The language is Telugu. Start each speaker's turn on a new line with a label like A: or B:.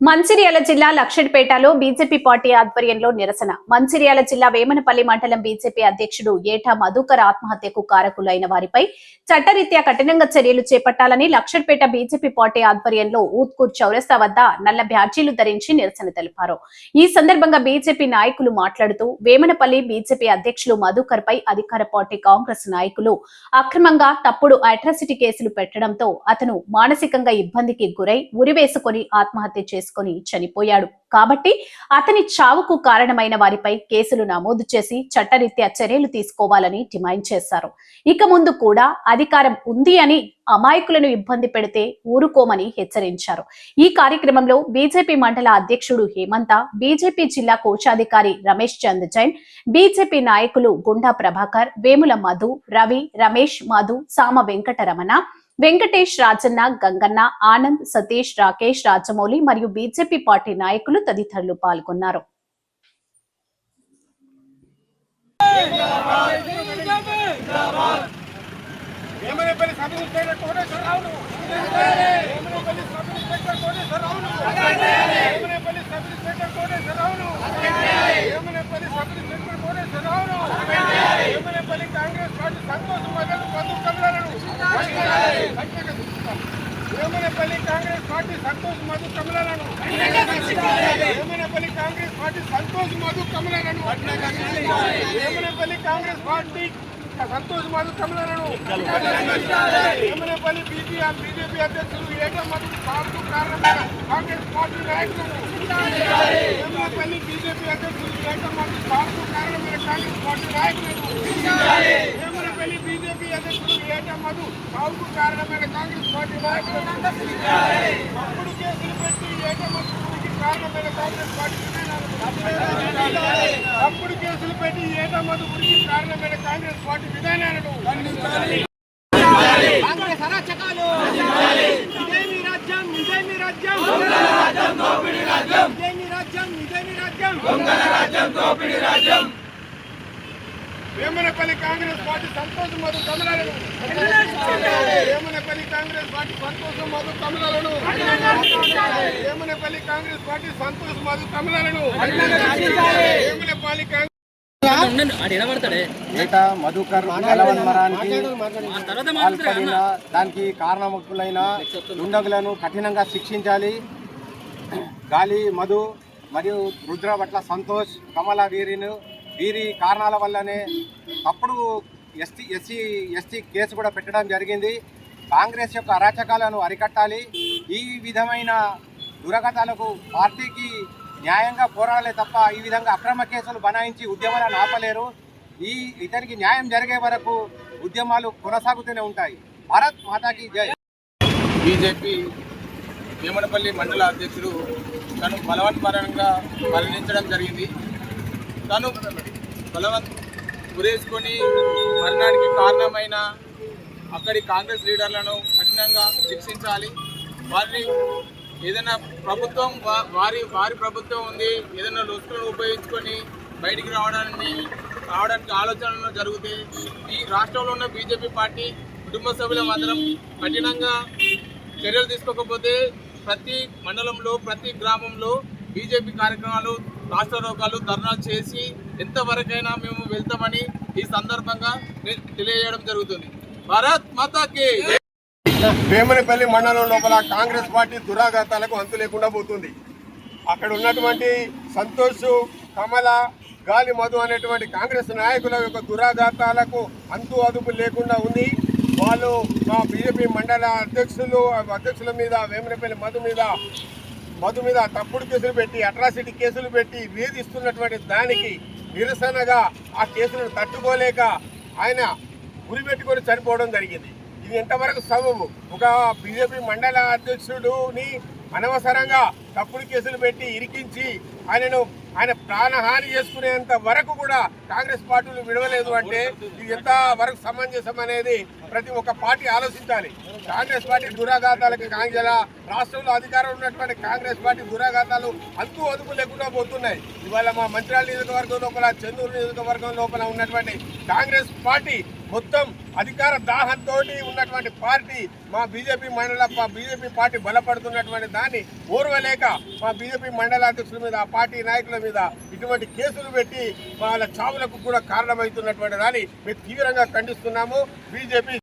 A: మంచిర్యాల జిల్లా లక్షడిపేటలో బీజేపీ పార్టీ ఆధ్వర్యంలో నిరసన. మంచిర్యాల జిల్లా వేమనపల్లి మండలం బీజేపీ అధ్యక్షుడు ఏటా మధుకర్ ఆత్మహత్యకు కారకులైన వారిపై చట్టరీత్యా కఠినంగా చర్యలు చేపట్టాలని లక్షడిపేట బీజేపీ పార్టీ ఆధ్వర్యంలో ఊత్కూర్ చౌరస్తా వద్ద నల్ల బ్యాడ్జీలు ధరించి నిరసన తెలిపారు. ఈ సందర్భంగా బీజేపీ నాయకులు మాట్లాడుతూ వేమనపల్లి బీజేపీ అధ్యక్షులు మధుకర్ పై అధికార పార్టీ కాంగ్రెస్ నాయకులు అక్రమంగా తప్పుడు అట్రాసిటీ కేసులు పెట్టడంతో అతను మానసికంగా ఇబ్బందికి గురై ఉరివేసుకొని ఆత్మహత్య చేసుకుని చనిపోయాడు. కాబట్టి అతని చావుకు కారణమైన వారిపై కేసులు నమోదు చేసి చట్టరీత్యా చర్యలు తీసుకోవాలని డిమాండ్ చేశారు. ఇక ముందు కూడా అధికారం ఉంది అని అమాయకులను ఇబ్బంది పెడితే ఊరుకోమని హెచ్చరించారు. ఈ కార్యక్రమంలో బీజేపీ మండల అధ్యక్షుడు హేమంత బీజేపీ జిల్లా కోశాధికారి రమేష్ చంద్ జైన్ బీజేపీ నాయకులు గుండా ప్రభాకర్ వేముల మధు రవి రమేష్ మధు సామ వెంకటరమణ వెంకటేష్ రాజన్న గంగన్న ఆనంద్ సతీష్ రాకేష్ రాజమౌళి మరియు బీజేపీ పార్టీ నాయకులు తదితరులు పాల్గొన్నారు.
B: వేమనపల్లి కాంగ్రెస్ పార్టీ సంతోష్ మధు కమలను వేమనపల్లి కాంగ్రెస్ పార్టీ సంతోష్ మధు కమలను వేమనపల్లి కాంగ్రెస్ పార్టీ సంతోష్ మధు కమలను వేమనపల్లి బీజేపీ బీజేపీ అధ్యక్షులు ఏటం మధు పార్టీ కారణంగా కాంగ్రెస్ పార్టీ నాయకులను వేమనపల్లి బీజేపీ అధ్యక్షులు ఏటం మధు పార్టీ కారణమైన కాంగ్రెస్ పార్టీ నాయకులను వేమనపల్లి బీజేపీ అధ్యక్షులు ఏటం మధు సాగుకు కారణమైన కాంగ్రెస్ పార్టీ నాయకులను తప్పుడు కేసులు పెట్టి ఏటం మధు మృతికి కారణమైన కాంగ్రెస్ పార్టీ విధానాలను కేసులు పెట్టి ఏటం మధు కారణమైన కాంగ్రెస్ పార్టీ విధానాలను కాంగ్రెస్ అరాచకాలు రాజ్యం మీ రాజ్యం ఇదేమి రాజ్యం ఇదేమి రాజ్యం రాజ్యం ఇదే రాజ్యం వేమనపల్లి కాంగ్రెస్ పార్టీ సంతోష్ మధు కమలాలను కాంగ్రెస్ పార్టీ సంతోషం మధు కమలాలను వేమనపల్లి కాంగ్రెస్ పార్టీ సంతోష్ మధు కమలాలను వేమనపల్లి
C: ఏట మధుకర్ బలవన్మరానికి పాల్పడిన దానికి కారణములైన దుండగులను కఠినంగా శిక్షించాలి. గాలి మధు మరియు రుద్ర పట్ల సంతోష్ కమల వీరిను వీరి కారణాల వల్లనే అప్పుడు ఎస్టీ ఎస్సీ ఎస్టీ కేసు కూడా పెట్టడం జరిగింది. కాంగ్రెస్ యొక్క అరాచకాలను అరికట్టాలి. ఈ విధమైన దురగతాలకు పార్టీకి న్యాయంగా పోరాడాలే తప్ప ఈ విధంగా అక్రమ కేసులు బనాయించి ఉద్యమాలను ఆపలేరు. ఈ ఇతనికి న్యాయం జరిగే వరకు ఉద్యమాలు కొనసాగుతూనే ఉంటాయి. భారత్ మాతాకి జై.
B: బీజేపీ భీమనపల్లి మండల అధ్యక్షుడు తను బలవన్మరణంగా మరణించడం జరిగింది. తను బలవత్ గురేసుకొని మరణానికి కారణమైన అక్కడి కాంగ్రెస్ లీడర్లను కఠినంగా శిక్షించాలి. వారిని ఏదైనా ప్రభుత్వం వారి వారి ప్రభుత్వం ఉంది ఏదైనా లొసుకులను ఉపయోగించుకొని బయటికి రావడానికి రావడానికి ఆలోచనలు జరిగితే ఈ రాష్ట్రంలో ఉన్న బీజేపీ పార్టీ కుటుంబ సభ్యుల మాత్రం కఠినంగా చర్యలు తీసుకోకపోతే ప్రతి మండలంలో ప్రతి గ్రామంలో బీజేపీ కార్యక్రమాలు రాష్ట్ర రోగాలు ధర్నాలు చేసి ఎంతవరకైనా మేము వెళ్తామని ఈ సందర్భంగా తెలియజేయడం జరుగుతుంది. భారత్ మాతాకి వేమనపల్లి మండలం లోపల కాంగ్రెస్ పార్టీ దురాఘాతాలకు అంతు లేకుండా పోతుంది. అక్కడ ఉన్నటువంటి సంతోష్ కమల గాలి మధు అనేటువంటి కాంగ్రెస్ నాయకుల యొక్క దురాఘాతాలకు అంతు అదుపు లేకుండా ఉంది. వాళ్ళు మా బీజేపీ మండల అధ్యక్షులు అధ్యక్షుల మీద వేమనపల్లి మధు మీద మధు మీద తప్పుడు కేసులు పెట్టి అట్రాసిటీ కేసులు పెట్టి వేధిస్తున్నటువంటి దానికి నిరసనగా ఆ కేసులను తట్టుకోలేక ఆయన గురి పెట్టుకొని చనిపోవడం జరిగింది. ఇది ఎంతవరకు సబబు? ఒక బీజేపీ మండల అధ్యక్షుడుని అనవసరంగా తప్పుడు కేసులు పెట్టి ఇరికించి ఆయనను ఆయన ప్రాణహాని చేసుకునేంత వరకు కూడా కాంగ్రెస్ పార్టీలు విడవలేదు అంటే ఇది ఎంత వరకు సమంజసం అనేది ప్రతి ఒక్క పార్టీ ఆలోచించాలి. కాంగ్రెస్ పార్టీ దురాఘాతాలకు కాంగ్రెస్ రాష్ట్రంలో అధికారం ఉన్నటువంటి కాంగ్రెస్ పార్టీ దురాఘాతాలు అంతు అదుపు లేకుండా పోతున్నాయి. ఇవాళ మా మంత్రాల నియోజకవర్గం లోపల చెందూరు నియోజకవర్గం లోపల ఉన్నటువంటి కాంగ్రెస్ పార్టీ మొత్తం అధికార దాహంతో ఉన్నటువంటి పార్టీ మా బీజేపీ మండల మా బీజేపీ పార్టీ బలపడుతున్నటువంటి దాన్ని ఓర్వలేక మా బీజేపీ మండల అధ్యక్షుల మీద పార్టీ నాయకుల మీద ఇటువంటి కేసులు పెట్టి వాళ్ళ చావులకు కూడా కారణమవుతున్నటువంటి దాన్ని మేము తీవ్రంగా ఖండిస్తున్నాము. బీజేపీ